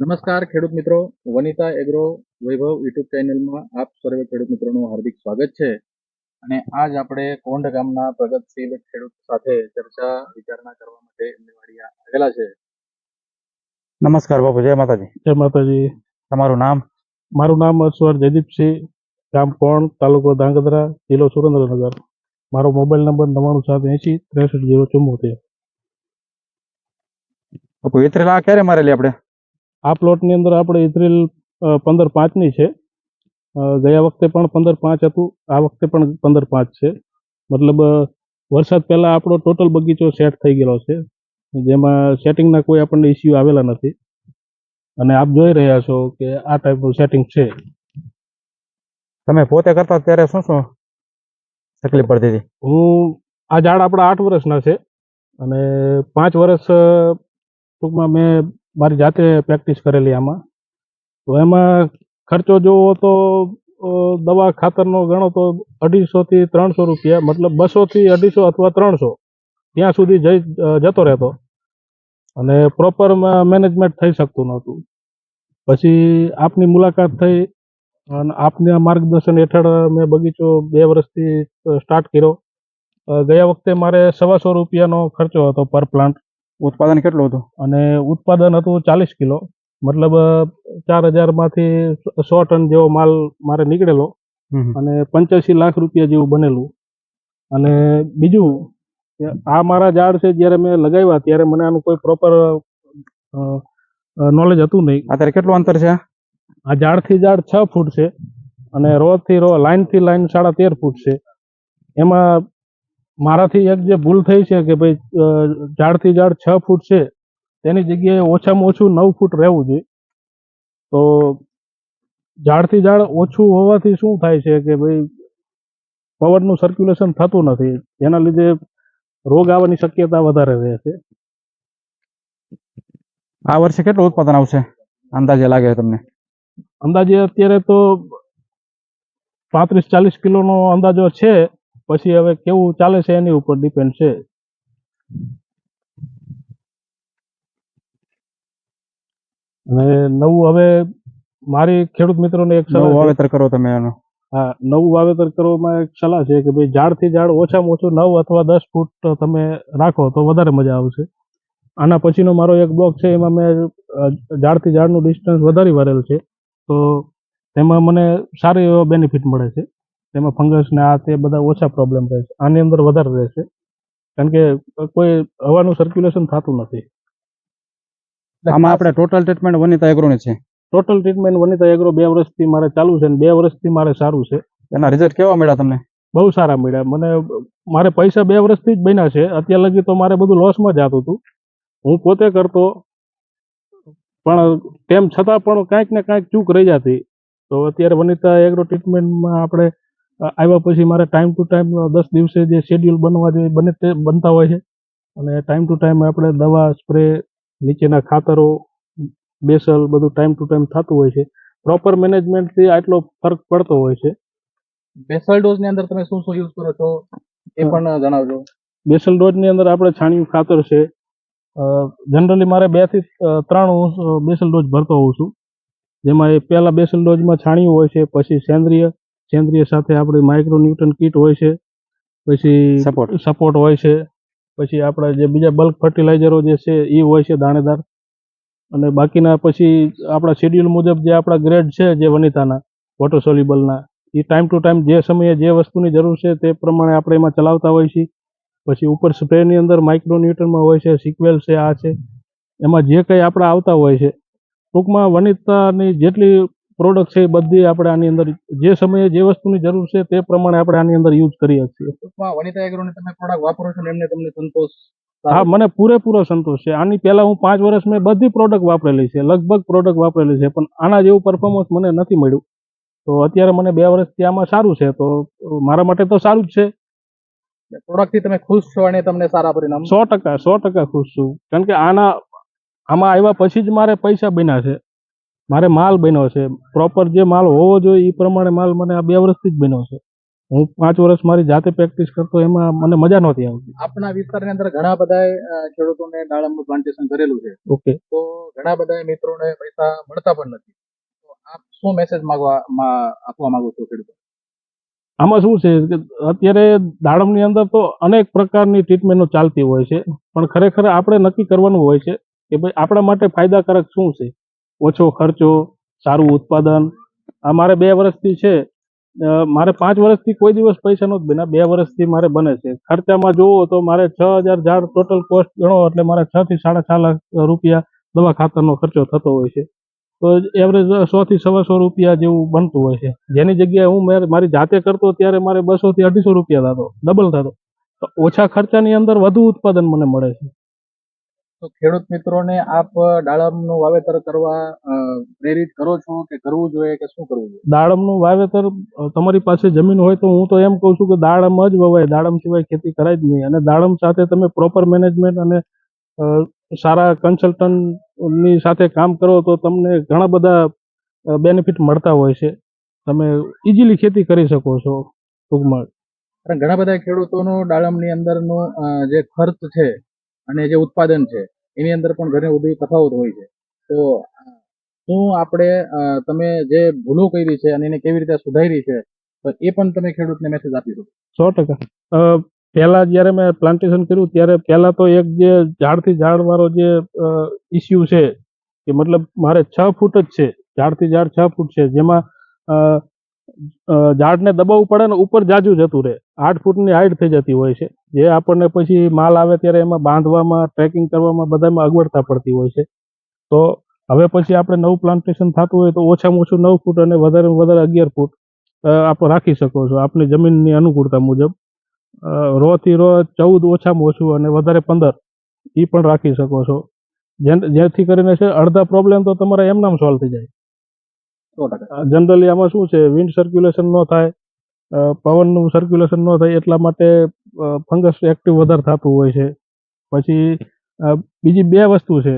નમસ્કાર ખેડૂત મિત્રો વનિતા એગ્રો વૈભવ યુટ્યુબ ચેનલમાં આપ સર્વે ખેડૂત મિત્રોનું હાર્દિક સ્વાગત છે. અને આજ આપણે કોંઢ ગામના પ્રગતશીલ ખેડૂત સાથે ચર્ચા વિચારણા કરવા માટે એમની વાડીએ આવેલા છે. નમસ્કાર બાપુ જય માતાજી. જય માતાજી. તમારું નામ? મારું નામ અશ્વર જયદીપસિંહ ગામ કોણ તાલુકો ધાંગધ્રા જિલ્લો સુરેન્દ્રનગર. મારો મોબાઈલ નંબર નવ્વાણું સાત એંશી ત્રેસઠ જીરો ચુમ્મોતેર બાપુ ઇત્રેલ ક્યારે મારેલી આપણે? આ પ્લોટની અંદર આપણે ઇથરીલ પંદર પાંચની છે. ગયા વખતે પણ પંદર પાંચ હતું આ વખતે પણ પંદર પાંચ છે. મતલબ વરસાદ પહેલાં આપણો ટોટલ બગીચો સેટ થઈ ગયેલો છે. જેમાં સેટિંગના કોઈ આપણને ઇસ્યુ આવેલા નથી. અને આપ જોઈ રહ્યા છો કે આ ટાઈપનું સેટિંગ છે. તમે પોતે કરતા ત્યારે શું શું તકલીફ પડતી હતી? હું આ ઝાડ આપણા આઠ વર્ષના છે. અને પાંચ વર્ષ ટૂંકમાં મેં મારી જાતે પ્રેક્ટિસ કરેલી આમાં. તો એમાં ખર્ચો જોવો તો દવા ખાતરનો ગણો તો અઢીસોથી ત્રણસો રૂપિયા, મતલબ બસોથી અઢીસો અથવા ત્રણસો ત્યાં સુધી જઈ જતો રહેતો. અને પ્રોપર મેનેજમેન્ટ થઈ શકતું નહોતું. પછી આપની મુલાકાત થઈ અને આપના માર્ગદર્શન હેઠળ મેં બગીચો બે વર્ષથી સ્ટાર્ટ કર્યો. ગયા વખતે મારે સવાસો રૂપિયાનો ખર્ચો હતો પર પ્લાન્ટ ઉત્પાદન કેટલું હતું? અને ઉત્પાદન હતું ચાલીસ કિલો. મતલબ ચાર હજારમાંથી સો ટન જેવો માલ મારે નીકળેલો અને પંચ્યાસી લાખ રૂપિયા જેવું બનેલું. અને બીજું આ મારા ઝાડ છે જ્યારે મેં લગાવ્યા ત્યારે મને આનું કોઈ પ્રોપર નોલેજ હતું નહીં. અત્યારે કેટલું અંતર છે આ? ઝાડથી ઝાડ છ ફૂટ છે અને રોથી રો લાઇનથી લાઇન સાડા તેર ફૂટ છે. એમાં મારાથી એક જે ભૂલ થઈ છે કે ભાઈ ઝાડથી ઝાડ છ ફૂટ છે તેની જગ્યાએ ઓછામાં ઓછું નવ ફૂટ રહેવું જોઈએ. તો ઝાડથી ઝાડ ઓછું હોવાથી શું થાય છે કે ભાઈ પવનનું સર્ક્યુલેશન થતું નથી જેના લીધે રોગ આવવાની શક્યતા વધારે રહે છે. આ વર્ષે કેટલું ઉત્પાદન આવશે? અંદાજે લાગે તમને? અંદાજે અત્યારે તો પાંત્રીસ ચાલીસ કિલોનો અંદાજો છે પછી હવે કેવું ચાલે છે એની ઉપર ડિપેન્ડ છે. અને નવું હવે મારી ખેડૂત મિત્રોને એક સલાહ વાવેતર કરો તમે એનું હા નવું વાવેતર કરવામાં એક સલાહ છે કે ભાઈ ઝાડથી ઝાડ ઓછામાં ઓછું નવ અથવા દસ ફૂટ તમે રાખો તો વધારે મજા આવશે. આના પછીનો મારો એક બ્લોક છે એમાં મેં ઝાડથી ઝાડનું ડિસ્ટન્સ વધારી વારેલ છે. તો તેમાં મને સારો એવો બેનિફિટ મળે છે. તેમાં ફંગસ ને આ તે બધા ઓછા પ્રોબ્લેમ રહે છે. આની અંદર વધારે રહેશે કારણ કે કોઈ હવાનું સર્ક્યુલેશન થતું નથી. આમાં આપણે ટોટલ ટ્રીટમેન્ટ વનિતા એગ્રોની છે. ટોટલ ટ્રીટમેન્ટ વનિતા એગ્રો બે વર્ષથી મારે ચાલુ છે અને બે વર્ષથી મારે સારું છે. એના રિઝલ્ટ કેવા મળ્યા તમને? બહુ સારા મળ્યા. મને મારે પૈસા બે વર્ષથી જ બન્યા છે. અત્યાર લગી તો મારે બધું લોસમાં જ જતું હતું. હું પોતે કરતો. પણ તેમ છતાં પણ કાંઈક ને કાંઈક ચૂક રહી જતી. તો અત્યારે વનિતા એગ્રો ટ્રીટમેન્ટમાં આપણે આવ્યા પછી મારે ટાઈમ ટુ ટાઈમ દસ દિવસે જે શેડ્યુલ બનવા જોઈએ બને તે બનતા હોય છે. અને ટાઈમ ટુ ટાઈમ આપણે દવા સ્પ્રે નીચેના ખાતરો બેસલ બધું ટાઈમ ટુ ટાઈમ થતું હોય છે. પ્રોપર મેનેજમેન્ટથી આટલો ફરક પડતો હોય છે. બેસલ ડોઝની અંદર તમે શું શું યુઝ કરો છો? એ પણ જણાવજો. બેસલ ડોઝની અંદર આપણે છાણિયું ખાતર છે. જનરલી મારે બેથી ત્રણ હું બેસલ ડોઝ ભરતો હોઉં છું. જેમાં એ પહેલા બેસલ ડોઝમાં છાણિયું હોય છે પછી સેન્દ્રિય સેન્દ્રિય સાથે આપણી માઇક્રો ન્યૂટન કીટ હોય છે પછી સપોર્ટ સપોર્ટ હોય છે પછી આપણા જે બીજા બલ્ક ફર્ટિલાઇઝરો જે છે એ હોય છે દાણેદાર. અને બાકીના પછી આપણા શેડ્યુલ મુજબ જે આપણા ગ્રેડ છે જે વનિતાના વોટર સોલ્યુબલના એ ટાઈમ ટુ ટાઈમ જે સમયે જે વસ્તુની જરૂર છે તે પ્રમાણે આપણે એમાં ચલાવતા હોઈએ છીએ. પછી ઉપર સ્પ્રેની અંદર માઇક્રો ન્યૂટનમાં હોય છે સિક્વેલ છે આ છે. એમાં જે કંઈ આપણા આવતા હોય છે ટૂંકમાં વનિતાની જેટલી પ્રોડક્ટ છે એ બધી આપણે આની અંદર જે સમયે જે વસ્તુની જરૂર છે તે પ્રમાણે આપણે આની અંદર યુઝ કરીએ છીએ. વનિતા એગ્રોને તમે પ્રોડક્ટ વાપરો છો એમને તમને સંતોષ હા મને પૂરેપૂરો સંતોષ છે. આની પહેલા હું પાંચ વર્ષ મેં બધી પ્રોડક્ટ વાપરેલી છે લગભગ પ્રોડક્ટ વાપરેલી છે પણ આના જેવું પરફોર્મન્સ મને નથી મળ્યું. તો અત્યારે મને બે વર્ષથી આમાં સારું છે તો મારા માટે તો સારું જ છે. પ્રોડક્ટથી તમે ખુશ છો અને તમને સારા પરિણામ? સો ટકા સો ટકા ખુશ છું. કારણ કે આના આમાં આવ્યા પછી જ મારે પૈસા બન્યા છે. મારે માલ બન્યો છે. પ્રોપર જે માલ હોવો જોઈએ એ પ્રમાણે માલ મને આ બે વર્ષથી જ બન્યો છે. હું પાંચ વર્ષ મારી જાતે પ્રેક્ટિસ કરતો એમાં મને મજા નહોતી આવતી. આપણા વિસ્તારની અંદર ઘણા બધા ખેડૂતોને દાડમનું પ્લાન્ટેશન કરેલું છે. ઓકે. તો ઘણા બધા મિત્રોને પૈસા મળતા પણ નથી. તો આપ શું મેસેજ માંગવા આપવા માંગો છો ખેડૂતો? આમાં શું છે કે અત્યારે દાડમની અંદર તો અનેક પ્રકારની ટ્રીટમેન્ટો ચાલતી હોય છે. પણ ખરેખર આપણે નક્કી કરવાનું હોય છે કે ભાઈ આપણા માટે ફાયદાકારક શું છે? ઓછો ખર્ચો, સારું ઉત્પાદન. આ મારે બે વર્ષથી છે. મારે પાંચ વર્ષથી કોઈ દિવસ પૈસા નહોતા બન્યા. બે વર્ષથી મારે બને છે. ખર્ચામાં જોવો તો મારે છ હજાર ઝાડ ટોટલ કોસ્ટ ગણો એટલે મારે છ થી સાડા છ લાખ રૂપિયા દવા ખાતરનો ખર્ચો થતો હોય છે. તો એવરેજ સો થી સવાસો રૂપિયા જેવું બનતું હોય છે. જેની જગ્યાએ હું મારી જાતે કરતો ત્યારે મારે બસો થી અઢીસો રૂપિયા થતો ડબલ થતો. ઓછા ખર્ચાની અંદર વધુ ઉત્પાદન મને મળે છે. તો ખેડૂત મિત્રોને આપ દાડમનું વાવેતર કરવા પ્રેરિત કરો છો કે કરવું જોઈએ કે શું કરવું જોઈએ? દાડમનું વાવેતર તમારી પાસે જમીન હોય તો હું તો એમ કહું છું કે દાડમ જ વવાય. દાડમ સિવાય ખેતી કરાય જ નહીં. અને દાડમ સાથે તમે પ્રોપર મેનેજમેન્ટ અને સારા કન્સલ્ટન્ટની સાથે કામ કરો તો તમને ઘણા બધા બેનિફિટ મળતા હોય છે. તમે ઇઝીલી ખેતી કરી શકો છો ટૂંકમાં. ઘણા બધા ખેડૂતોનો દાડમની અંદરનો જે ખર્ચ છે અને જે ઉત્પાદન છે એની અંદર પણ ઘણી બધી તફાવત હોય છે. તો શું આપણે તમે જે ભૂલો કરી છે અને એને કેવી રીતે સુધારી છે, તો એ પણ તમે ખેડૂતને મેસેજ આપી શકો. સો ટકા. પહેલા જ્યારે મેં પ્લાન્ટેશન કર્યું, ત્યારે પહેલા તો એક જે ઝાડથી ઝાડ વાળો જે ઇસ્યુ છે, કે મતલબ મારે છ ફૂટ જ છે. ઝાડથી ઝાડ છ ફૂટ છે. જેમાં ઝાડને દબાવવું પડે ને ઉપર જાજુ જતું રહે. આઠ ફૂટની હાઈટ થઈ જતી હોય છે. જે આપણને પછી માલ આવે ત્યારે એમાં બાંધવામાં ટ્રેકિંગ કરવામાં બધામાં અગવડતા પડતી હોય છે. તો હવે પછી આપણે નવું પ્લાન્ટેશન થતું હોય તો ઓછામાં ઓછું નવ ફૂટ અને વધારે વધારે અગિયાર ફૂટ આપણે આપ રાખી શકો છો. આપની જમીનની અનુકૂળતા મુજબ. રો થી રો ચૌદ ઓછામાં ઓછું અને વધારે પંદર એ પણ રાખી શકો છો. જેથી કરીને છે અડધા પ્રોબ્લેમ તો તમારા એમનામ સોલ્વ થઈ જાય. જનરલી આમાં શું છે વિન્ડ સર્ક્યુલેશન ન થાય પવનનું સર્ક્યુલેશન ન થાય એટલા માટે ફંગસ એક્ટિવ વધારે થતું હોય છે પછી બીજી બે વસ્તુ છે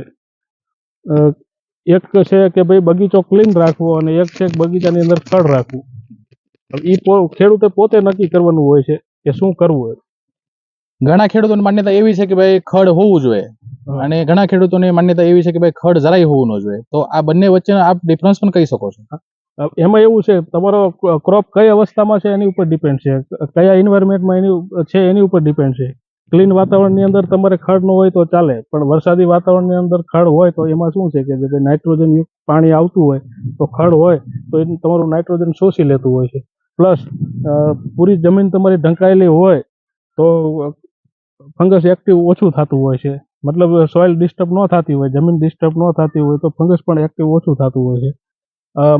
એક છે કે ભાઈ બગીચો ક્લીન રાખવો અને એક છે કે બગીચાની અંદર ખડ રાખવું એ ખેડૂતે પોતે નક્કી કરવાનું હોય છે કે શું કરવું. ઘણા ખેડૂતોની માન્યતા એવી છે કે ભાઈ ખડ હોવું જોઈએ. અને ઘણા ખેડૂતોની માન્યતા એવી છે કે ભાઈ ખડ જરાય હોવું ન જોઈએ. તો આ બંને વચ્ચેનો આપ ડિફરન્સ પણ કહી શકો છો. એમાં એવું છે તમારો ક્રોપ કઈ અવસ્થામાં છે એની ઉપર ડિપેન્ડ છે. કયા એન્વાયરમેન્ટમાં એની છે એની ઉપર ડિપેન્ડ છે. ક્લીન વાતાવરણની અંદર તમારે ખડ ન હોય તો ચાલે પણ વરસાદી વાતાવરણની અંદર ખડ હોય તો એમાં શું છે કે જે નાઇટ્રોજન યુક્ત પાણી આવતું હોય તો ખડ હોય તો એ તમારું નાઇટ્રોજન શોષી લેતું હોય છે. પ્લસ પૂરી જમીન તમારી ઢંકાયેલી હોય તો ફંગસ એક્ટિવ ઓછું થતું હોય છે. મતલબ સોઇલ ડિસ્ટર્બ ન થતી હોય જમીન ડિસ્ટર્બ ન થતી હોય તો ફંગસ પણ એક્ટિવ ઓછું થતું હોય છે.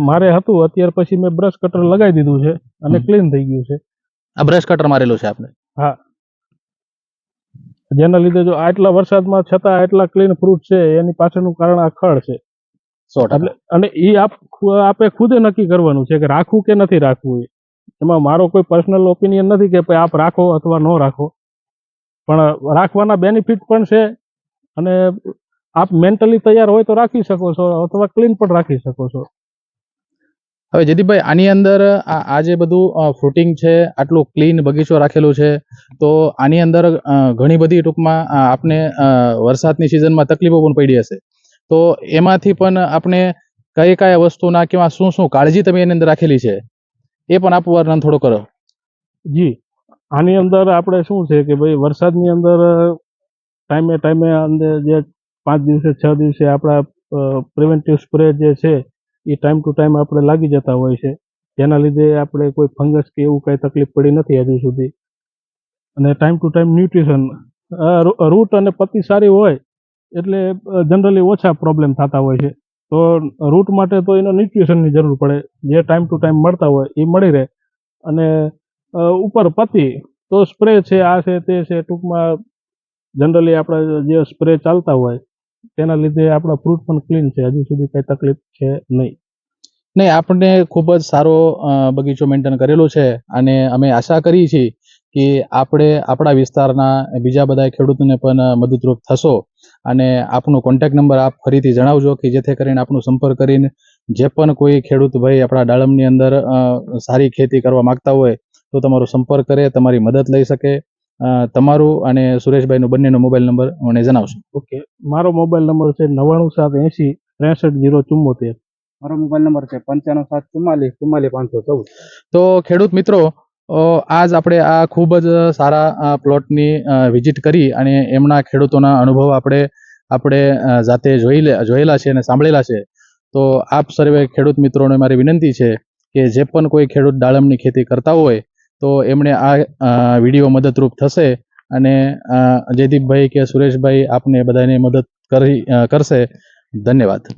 મારે હતું અત્યાર પછી મેં બ્રશ કટર લગાવી દીધું છે અને ક્લીન થઈ ગયું છે. આ બ્રશ કટર મારેલું છે આપણે હા. જેના લીધે જો આટલા વરસાદમાં છતાં આટલા ક્લીન ફ્રૂટ છે એની પાછળનું કારણ આ ખડ છે. એટલે અને એ આપ આપે ખુદે નક્કી કરવાનું છે કે રાખવું કે નથી રાખવું એમાં મારો કોઈ પર્સનલ ઓપિનિયન નથી કે ભાઈ આપ રાખો અથવા ન રાખો. પણ રાખવાના બેનિફિટ પણ છે અને આપ મેન્ટલી તૈયાર હોય તો રાખી શકો છો અથવા ક્લીન પણ રાખી શકો છો. હવે જયદીપભાઈ આની અંદર આ જે બધું ફ્રૂટિંગ છે આટલું ક્લીન બગીચો રાખેલું છે તો આની અંદર ઘણી બધી ટૂંકમાં આપને વરસાદની સિઝનમાં તકલીફો પણ પડી હશે. તો એમાંથી પણ આપણે કઈ કઈ વસ્તુના કેવા શું શું કાળજી તમે એની અંદર રાખેલી છે એ પણ આપ વર્ણન થોડું કરો. જી. આની અંદર આપણે શું છે કે ભાઈ વરસાદની અંદર ટાઈમે ટાઈમે અંદર જે પાંચ દિવસે, છ દિવસે આપણા પ્રિવેન્ટિવ સ્પ્રે જે છે, એ ટાઈમ ટુ ટાઈમ આપણે લાગી જતા હોય છે. જેના લીધે આપણે કોઈ ફંગસ કે એવું કાંઈ તકલીફ પડી નથી હજુ સુધી. અને time to time nutrition root અને પત્તી સારી હોય, એટલે જનરલી ઓછા પ્રોબ્લેમ થતા હોય છે. તો રૂટ માટે તો એનો ન્યુટ્રિશનની જરૂર પડે. જે ટાઈમ ટુ ટાઈમ મળતા હોય, એ મળી રહે. અને ઉપર પતી, તો સ્પ્રે છે, આ છે, તે છે, ટૂંકમાં જનરલી આપણે જે સ્પ્રે ચાલતા હોય, તેના લીધે આપણા ફ્રૂટ પણ ક્લીન છે. હજુ સુધી કઈ તકલીફ છે નહીં. નહીં, આપણને ખૂબ જ સારો બગીચો મેન્ટેન કરેલો છે અને અમે આશા કરીએ છીએ કે આપણે આપણા વિસ્તારના બીજા બધા ખેડૂતોને પણ મદદરૂપ થશો. અને આપનો કોન્ટેક્ટ નંબર આપ ફરીથી જણાવજો કે જેથી કરીને આપનો સંપર્ક કરીને જે પણ કોઈ ખેડૂત ભાઈ આપણા દાડમની અંદર સારી ખેતી કરવા માંગતા હોય, તો તમારો સંપર્ક કરે, તમારી મદદ લઈ શકે. તમારું અને સુરેશભાઈનો બંનેનો મોબાઈલ નંબર મને જણાવશો. ઓકે. મારો મોબાઈલ નંબર છે નવ્વાણું સાત એંશી ત્રેસઠ જીરો ચુમ્મોતેર મારો મોબાઈલ નંબર છે પંચાણું સાત ચુમ્માલીસ ચુમ્માલીસ પાંચસો ચૌદ. તો ખેડૂત મિત્રો આજ આપણે આ ખૂબ જ સારા પ્લોટની વિઝિટ કરી અને એમના ખેડૂતોના અનુભવ આપણે આપણે જાતે જોઈ લે જોયેલા છે અને સાંભળેલા છે. તો આપ સર્વે ખેડૂત મિત્રોને મારી વિનંતી છે કે જે પણ કોઈ ખેડૂત દાડમની ખેતી કરતા હોય તો એમણે આ વીડિયો મદદરૂપ થશે અને જયદીપભાઈ કે સુરેશભાઈ આપને બધાની મદદ કરી કરશે. ધન્યવાદ.